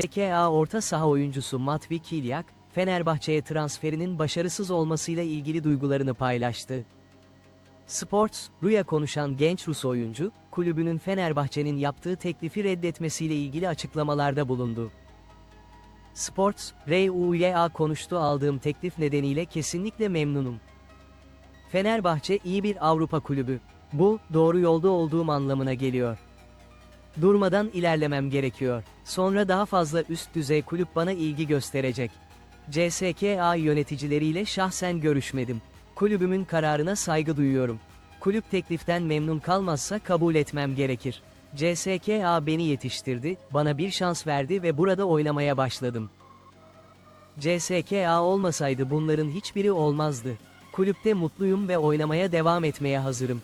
CSKA orta saha oyuncusu Matvi Kilyak, Fenerbahçe'ye transferinin başarısız olmasıyla ilgili duygularını paylaştı. Sports, Ru'ya konuşan genç Rus oyuncu, kulübünün Fenerbahçe'nin yaptığı teklifi reddetmesiyle ilgili açıklamalarda bulundu. Sports, RUYA konuştu aldığım teklif nedeniyle kesinlikle memnunum. Fenerbahçe iyi bir Avrupa kulübü. Bu, doğru yolda olduğum anlamına geliyor. Durmadan ilerlemem gerekiyor. Sonra daha fazla üst düzey kulüp bana ilgi gösterecek. CSKA yöneticileriyle şahsen görüşmedim. Kulübümün kararına saygı duyuyorum. Kulüp tekliften memnun kalmazsa kabul etmem gerekir. CSKA beni yetiştirdi, bana bir şans verdi ve burada oynamaya başladım. CSKA olmasaydı bunların hiçbiri olmazdı. Kulüpte mutluyum ve oynamaya devam etmeye hazırım.